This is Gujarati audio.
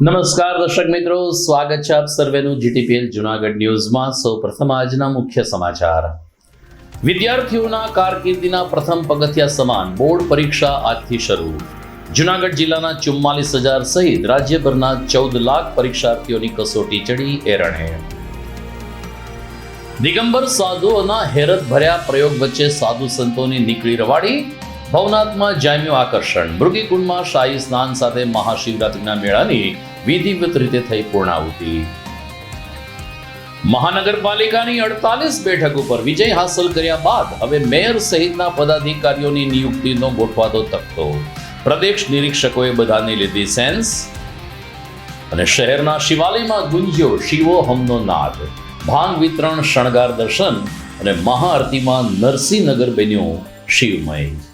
નમસ્કાર દર્શક મિત્રો, સ્વાગત છે આપ સર્વેનું જીટીપીએલ જુનાગઢ ન્યૂઝમાં. સૌ પ્રથમ આજના મુખ્ય સમાચાર. વિદ્યાર્થીઓના કારકિર્દીના પ્રથમ પગથિયા સમાન બોર્ડ પરીક્ષા આજથી શરૂ. જુનાગઢ જિલ્લાના ચુમ્માલીસ હજાર સહિત રાજ્યભરના ચૌદ લાખ પરીક્ષાર્થીઓની કસોટી ચડી એરણે. દિગંબર સાધુઓના હેરત ભર્યા પ્રયોગ વચ્ચે સાધુ સંતોની નીકળી રવાડી ભવનાથમાં જામ્યું આકર્ષણ. મૃગીકુંડમાં શાહી સ્નાન સાથે મહાશિવરાત્રિના મેળાની વિધિવત રીતે થઈ પૂર્ણાહુતિ. મહાનગરપાલિકાની અડતાલીસ બેઠક ઉપર વિજય હાંસલ કર્યા બાદ હવે મેયર સહિતના પદાધિકારીઓની નિયુક્તિનો ગોઠવાતો તકતો પ્રદેશ નિરીક્ષકોએ બધાની લીધી સેન્સ અને શહેરના શિવાલયમાં ગુંજ્યો શિવો હમનો નાદ. ભાંગ વિતરણ, શણગાર દર્શન અને મહાઆરતીમાં નરસિંહનગર બન્યું શિવમય.